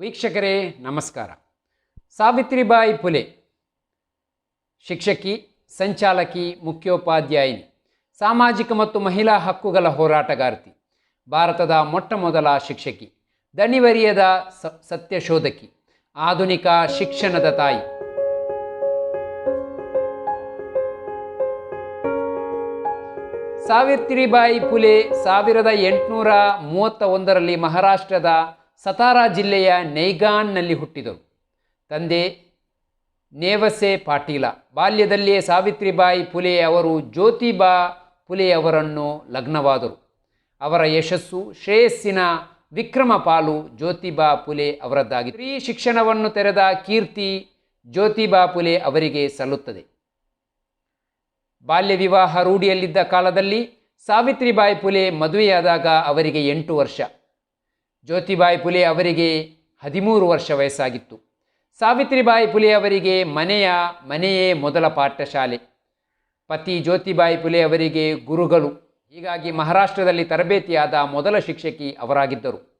ವೀಕ್ಷಕರೇ, ನಮಸ್ಕಾರ. ಸಾವಿತ್ರಿಬಾಯಿ ಫುಲೆ ಶಿಕ್ಷಕಿ, ಸಂಚಾಲಕಿ, ಮುಖ್ಯೋಪಾಧ್ಯಾಯಿನಿ, ಸಾಮಾಜಿಕ ಮತ್ತು ಮಹಿಳಾ ಹಕ್ಕುಗಳ ಹೋರಾಟಗಾರ್ತಿ, ಭಾರತದ ಮೊಟ್ಟಮೊದಲ ಶಿಕ್ಷಕಿ, ದಣಿವರಿಯದ ಸತ್ಯಶೋಧಕಿ, ಆಧುನಿಕ ಶಿಕ್ಷಣದ ತಾಯಿ. ಸಾವಿತ್ರಿಬಾಯಿ ಫುಲೆ ಸಾವಿರದ ಎಂಟುನೂರ ಮೂವತ್ತ ಒಂದರಲ್ಲಿ ಮಹಾರಾಷ್ಟ್ರದ ಸತಾರಾ ಜಿಲ್ಲೆಯ ನೈಗಾನ್ನಲ್ಲಿ ಹುಟ್ಟಿದರು ತಂದೆ ನೇವಸೆ ಪಾಟೀಲ. ಬಾಲ್ಯದಲ್ಲಿಯೇ ಸಾವಿತ್ರಿಬಾಯಿ ಫುಲೆ ಅವರು ಜ್ಯೋತಿಬಾ ಫುಲೆ ಅವರನ್ನು ಲಗ್ನವಾದರು. ಅವರ ಯಶಸ್ಸು, ಶ್ರೇಯಸ್ಸಿನ ವಿಕ್ರಮ ಪಾಲು ಜ್ಯೋತಿಬಾ ಫುಲೆ ಅವರದ್ದಾಗಿ ಸ್ತ್ರೀ ಶಿಕ್ಷಣವನ್ನು ತೆರೆದ ಕೀರ್ತಿ ಜ್ಯೋತಿಬಾ ಫುಲೆ ಅವರಿಗೆ ಸಲ್ಲುತ್ತದೆ. ಬಾಲ್ಯ ವಿವಾಹ ರೂಢಿಯಲ್ಲಿದ್ದ ಕಾಲದಲ್ಲಿ ಸಾವಿತ್ರಿಬಾಯಿ ಫುಲೆ ಮದುವೆಯಾದಾಗ ಅವರಿಗೆ ಎಂಟು ವರ್ಷ. ಜ್ಯೋತಿಬಾಯಿ ಪುಲೆ ಅವರಿಗೆ ಹದಿಮೂರು ವರ್ಷ ವಯಸ್ಸಾಗಿತ್ತು. ಸಾವಿತ್ರಿಬಾಯಿ ಪುಲೆ ಅವರಿಗೆ ಮನೆಯ ಮನೆಯೇ ಮೊದಲ ಪಾಠಶಾಲೆ. ಪತಿ ಜ್ಯೋತಿಬಾಯಿ ಪುಲೆ ಅವರಿಗೆ ಗುರುಗಳು. ಹೀಗಾಗಿ ಮಹಾರಾಷ್ಟ್ರದಲ್ಲಿ ತರಬೇತಿಯಾದ ಮೊದಲ ಶಿಕ್ಷಕಿ ಅವರಾಗಿದ್ದರು.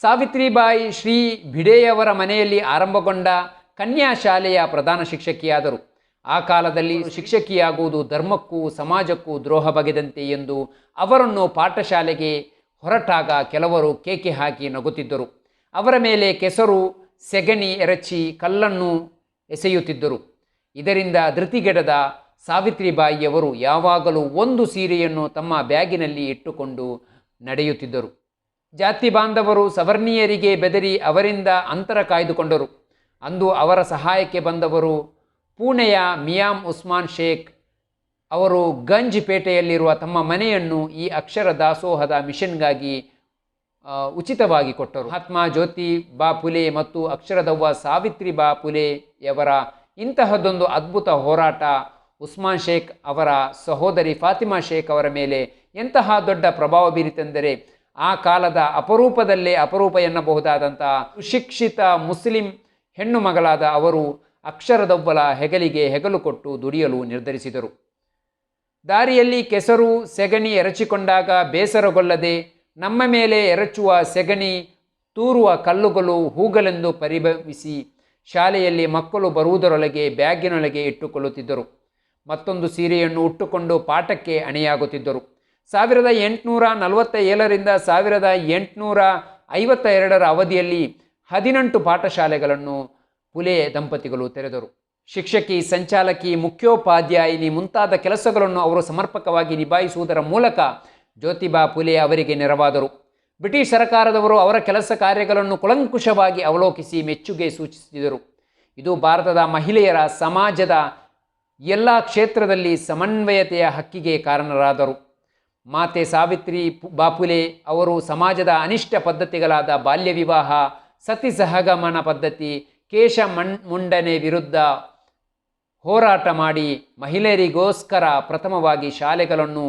ಸಾವಿತ್ರಿಬಾಯಿ ಶ್ರೀ ಭಿಡೆಯವರ ಮನೆಯಲ್ಲಿ ಆರಂಭಗೊಂಡ ಕನ್ಯಾ ಶಾಲೆಯ ಪ್ರಧಾನ ಶಿಕ್ಷಕಿಯಾದರು. ಆ ಕಾಲದಲ್ಲಿ ಶಿಕ್ಷಕಿಯಾಗುವುದು ಧರ್ಮಕ್ಕೂ ಸಮಾಜಕ್ಕೂ ದ್ರೋಹ ಬಗೆದಂತೆ ಎಂದು ಅವರನ್ನು ಪಾಠಶಾಲೆಗೆ ಹೊರಟಾಗ ಕೆಲವರು ಕೇಕೆ ಹಾಕಿ ನಗುತ್ತಿದ್ದರು. ಅವರ ಮೇಲೆ ಕೆಸರು, ಸೆಗಣಿ ಎರಚಿ ಕಲ್ಲನ್ನು ಎಸೆಯುತ್ತಿದ್ದರು. ಇದರಿಂದ ಧೃತಿಗೆಡದ ಸಾವಿತ್ರಿಬಾಯಿಯವರು ಯಾವಾಗಲೂ ಒಂದು ಸೀರೆಯನ್ನು ತಮ್ಮ ಬ್ಯಾಗಿನಲ್ಲಿ ಇಟ್ಟುಕೊಂಡು ನಡೆಯುತ್ತಿದ್ದರು. ಜಾತಿ ಬಾಂಧವರು ಸವರ್ಣೀಯರಿಗೆ ಬೆದರಿ ಅವರಿಂದ ಅಂತರ ಕಾಯ್ದುಕೊಂಡರು. ಅಂದು ಅವರ ಸಹಾಯಕ್ಕೆ ಬಂದವರು ಪುಣೆಯ ಮಿಯಾಮ್ ಉಸ್ಮಾನ್ ಶೇಖ್ ಅವರು ಗಂಜ್ ಪೇಟೆಯಲ್ಲಿರುವ ತಮ್ಮ ಮನೆಯನ್ನು ಈ ಅಕ್ಷರ ದಾಸೋಹದ ಮಿಷನ್ಗಾಗಿ ಉಚಿತವಾಗಿ ಕೊಟ್ಟರು. ಮಹಾತ್ಮ ಜ್ಯೋತಿ ಬಾ ಪುಲೆ ಮತ್ತು ಅಕ್ಷರದವ್ವ ಸಾವಿತ್ರಿ ಬಾ ಪುಲೆಯವರ ಇಂತಹದ್ದೊಂದು ಅದ್ಭುತ ಹೋರಾಟ ಉಸ್ಮಾನ್ ಶೇಖ್ ಅವರ ಸಹೋದರಿ ಫಾತಿಮಾ ಶೇಖ್ ಅವರ ಮೇಲೆ ಎಂತಹ ದೊಡ್ಡ ಪ್ರಭಾವ ಬೀರಿತೆಂದರೆ, ಆ ಕಾಲದ ಅಪರೂಪದಲ್ಲೇ ಅಪರೂಪ ಎನ್ನಬಹುದಾದಂತಹ ಸುಶಿಕ್ಷಿತ ಮುಸ್ಲಿಂ ಹೆಣ್ಣು ಮಗಳಾದ ಅವರು ಅಕ್ಷರದವ್ವಲ ಹೆಗಲಿಗೆ ಹೆಗಲು ಕೊಟ್ಟು ದುಡಿಯಲು ನಿರ್ಧರಿಸಿದರು. ದಾರಿಯಲ್ಲಿ ಕೆಸರು ಸೆಗಣಿ ಎರಚಿಕೊಂಡಾಗ ಬೇಸರಗೊಳ್ಳದೆ ನಮ್ಮ ಮೇಲೆ ಎರಚುವ ಸೆಗಣಿ ತೂರುವ ಕಲ್ಲುಗಳು ಹೂಗಳೆಂದು ಪರಿಭವಿಸಿ ಶಾಲೆಯಲ್ಲಿ ಮಕ್ಕಳು ಬರುವುದರೊಳಗೆ ಬ್ಯಾಗಿನೊಳಗೆ ಇಟ್ಟುಕೊಳ್ಳುತ್ತಿದ್ದರು. ಮತ್ತೊಂದು ಸೀರೆಯನ್ನು ಉಟ್ಟುಕೊಂಡು ಪಾಠಕ್ಕೆ ಅಣಿಯಾಗುತ್ತಿದ್ದರು. ಸಾವಿರದ ಎಂಟುನೂರ ನಲವತ್ತ ಏಳರಿಂದ ಸಾವಿರದ ಎಂಟುನೂರ ಐವತ್ತ ಎರಡರ ಅವಧಿಯಲ್ಲಿ ಹದಿನೆಂಟು ಪಾಠಶಾಲೆಗಳನ್ನು ಪುಲೆ ದಂಪತಿಗಳು ತೆರೆದರು. ಶಿಕ್ಷಕಿ, ಸಂಚಾಲಕಿ, ಮುಖ್ಯೋಪಾಧ್ಯಾಯಿನಿ ಮುಂತಾದ ಕೆಲಸಗಳನ್ನು ಅವರು ಸಮರ್ಪಕವಾಗಿ ನಿಭಾಯಿಸುವುದರ ಮೂಲಕ ಜ್ಯೋತಿಬಾ ಫುಲೆ ಅವರಿಗೆ ನೆರವಾದರು. ಬ್ರಿಟಿಷ್ ಸರ್ಕಾರದವರು ಅವರ ಕೆಲಸ ಕಾರ್ಯಗಳನ್ನು ಕುಲಂಕುಷವಾಗಿ ಅವಲೋಕಿಸಿ ಮೆಚ್ಚುಗೆ ಸೂಚಿಸಿದರು. ಇದು ಭಾರತದ ಮಹಿಳೆಯರ, ಸಮಾಜದ ಎಲ್ಲ ಕ್ಷೇತ್ರದಲ್ಲಿ ಸಮನ್ವಯತೆಯ ಹಕ್ಕಿಗೆ ಕಾರಣರಾದರು. ಮಾತೆ ಸಾವಿತ್ರಿ ಬಾಪುಲೆ ಅವರು ಸಮಾಜದ ಅನಿಷ್ಟ ಪದ್ಧತಿಗಳಾದ ಬಾಲ್ಯ ವಿವಾಹ ಸತಿ ಸಹಗಮನ ಪದ್ಧತಿ, ಕೇಶ ಮಣ್, ಮುಂಡನೆ ವಿರುದ್ಧ ಹೋರಾಟ ಮಾಡಿ ಮಹಿಳೆಯರಿಗೋಸ್ಕರ ಪ್ರಥಮವಾಗಿ ಶಾಲೆಗಳನ್ನು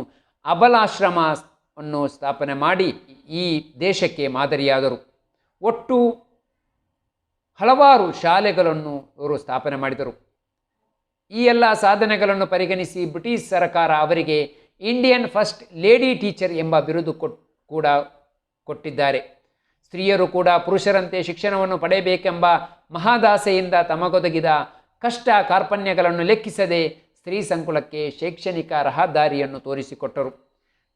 ಅಬಲಾಶ್ರಮ ಅನ್ನು ಸ್ಥಾಪನೆ ಮಾಡಿ ಈ ದೇಶಕ್ಕೆ ಮಾದರಿಯಾದರು. ಒಟ್ಟು ಹಲವಾರು ಶಾಲೆಗಳನ್ನು ಇವರು ಸ್ಥಾಪನೆ ಮಾಡಿದರು. ಈ ಎಲ್ಲ ಸಾಧನೆಗಳನ್ನು ಪರಿಗಣಿಸಿ ಬ್ರಿಟಿಷ್ ಸರ್ಕಾರ ಅವರಿಗೆ ಇಂಡಿಯನ್ ಫಸ್ಟ್ ಲೇಡಿ ಟೀಚರ್ ಎಂಬ ಬಿರುದು ಕೂಡ ಕೊಟ್ಟಿದ್ದಾರೆ. ಸ್ತ್ರೀಯರು ಕೂಡ ಪುರುಷರಂತೆ ಶಿಕ್ಷಣವನ್ನು ಪಡೆಯಬೇಕೆಂಬ ಮಹಾದಾಸೆಯಿಂದ ತಮಗೊದಗಿದ ಕಷ್ಟ ಕಾರ್ಪಣ್ಯಗಳನ್ನು ಲೆಕ್ಕಿಸದೆ ಸ್ತ್ರೀ ಸಂಕುಲಕ್ಕೆ ಶೈಕ್ಷಣಿಕ ರಹದಾರಿಯನ್ನು ತೋರಿಸಿಕೊಟ್ಟರು.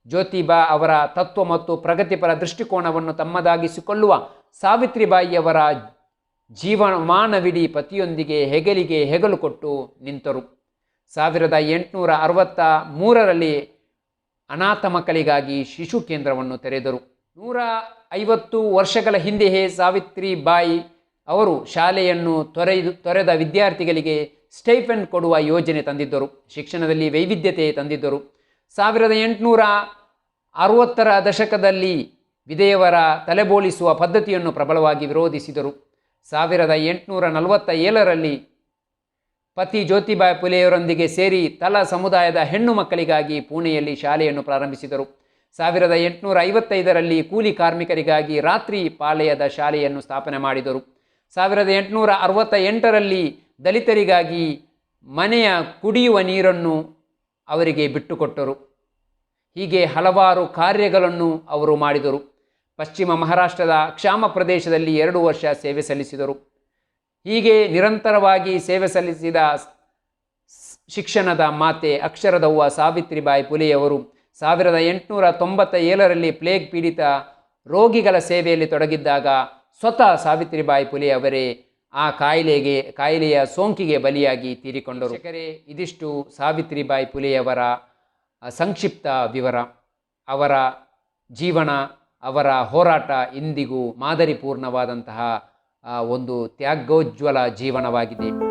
ಜ್ಯೋತಿಬಾ ಅವರ ತತ್ವ ಮತ್ತು ಪ್ರಗತಿಪರ ದೃಷ್ಟಿಕೋನವನ್ನು ತಮ್ಮದಾಗಿಸಿಕೊಳ್ಳುವ ಸಾವಿತ್ರಿಬಾಯಿಯವರ ಜೀವಮಾನವಿಡೀ ಪತಿಯೊಂದಿಗೆ ಹೆಗಲಿಗೆ ಹೆಗಲು ಕೊಟ್ಟು ನಿಂತರು. ಸಾವಿರದ ಎಂಟುನೂರ ಅರವತ್ತ ಮೂರರಲ್ಲಿ ಅನಾಥ ಮಕ್ಕಳಿಗಾಗಿ ಶಿಶು ಕೇಂದ್ರವನ್ನು ತೆರೆದರು. ನೂರ ಐವತ್ತು ವರ್ಷಗಳ ಹಿಂದೆಯೇ ಸಾವಿತ್ರಿಬಾಯಿ ಅವರು ಶಾಲೆಯನ್ನು ತೊರೆದು, ತೊರೆದ ವಿದ್ಯಾರ್ಥಿಗಳಿಗೆ ಸ್ಟೈಫೆಂಡ್ ಕೊಡುವ ಯೋಜನೆ ತಂದಿದ್ದರು. ಶಿಕ್ಷಣದಲ್ಲಿ ವೈವಿಧ್ಯತೆ ತಂದಿದ್ದರು. ಸಾವಿರದ ಎಂಟುನೂರ ಅರವತ್ತರ ದಶಕದಲ್ಲಿ ವಿಧೇಯವರ ತಲೆಬೋಳಿಸುವ ಪದ್ಧತಿಯನ್ನು ಪ್ರಬಲವಾಗಿ ವಿರೋಧಿಸಿದರು. ಸಾವಿರದ ಎಂಟುನೂರ ನಲವತ್ತ ಏಳರಲ್ಲಿ ಪತಿ ಜ್ಯೋತಿಬಾಯಿ ಪುಲೆಯವರೊಂದಿಗೆ ಸೇರಿ ತಲ ಸಮುದಾಯದ ಹೆಣ್ಣು ಮಕ್ಕಳಿಗಾಗಿ ಪುಣೆಯಲ್ಲಿ ಶಾಲೆಯನ್ನು ಪ್ರಾರಂಭಿಸಿದರು. ಸಾವಿರದ ಎಂಟುನೂರ ಐವತ್ತೈದರಲ್ಲಿ ಕೂಲಿ ಕಾರ್ಮಿಕರಿಗಾಗಿ ರಾತ್ರಿ ಪಾಳೆಯದ ಶಾಲೆಯನ್ನು ಸ್ಥಾಪನೆ ಮಾಡಿದರು. ಸಾವಿರದ ಎಂಟುನೂರ ಅರವತ್ತ ಎಂಟರಲ್ಲಿ ದಲಿತರಿಗಾಗಿ ಮನೆಯ ಕುಡಿಯುವ ನೀರನ್ನು ಅವರಿಗೆ ಬಿಟ್ಟುಕೊಟ್ಟರು. ಹೀಗೆ ಹಲವಾರು ಕಾರ್ಯಗಳನ್ನು ಅವರು ಮಾಡಿದರು. ಪಶ್ಚಿಮ ಮಹಾರಾಷ್ಟ್ರದ ಕ್ಷಾಮ ಪ್ರದೇಶದಲ್ಲಿ ಎರಡು ವರ್ಷ ಸೇವೆ ಸಲ್ಲಿಸಿದರು. ಹೀಗೆ ನಿರಂತರವಾಗಿ ಸೇವೆ ಸಲ್ಲಿಸಿದ ಶಿಕ್ಷಣದ ಮಾತೆ ಅಕ್ಷರದವ್ವ ಸಾವಿತ್ರಿಬಾಯಿ ಪುಲೆಯವರು ಸಾವಿರದ ಎಂಟುನೂರ ತೊಂಬತ್ತ ಏಳರಲ್ಲಿ ಪ್ಲೇಗ್ ಪೀಡಿತ ರೋಗಿಗಳ ಸೇವೆಯಲ್ಲಿ ತೊಡಗಿದ್ದಾಗ ಸ್ವತಃ ಸಾವಿತ್ರಿಬಾಯಿ ಪುಲೆ ಅವರೇ ಆ ಕಾಯಿಲೆಗೆ, ಕಾಯಿಲೆಯ ಸೋಂಕಿಗೆ ಬಲಿಯಾಗಿ ತೀರಿಕೊಂಡರು. ಯಾಕರೆ ಇದಿಷ್ಟು ಸಾವಿತ್ರಿಬಾಯಿ ಪುಲೆಯವರ ಸಂಕ್ಷಿಪ್ತ ವಿವರ. ಅವರ ಜೀವನ, ಅವರ ಹೋರಾಟ ಇಂದಿಗೂ ಮಾದರಿಪೂರ್ಣವಾದಂತಹ ಒಂದು ತ್ಯಾಗೋಜ್ವಲ ಜೀವನವಾಗಿದೆ.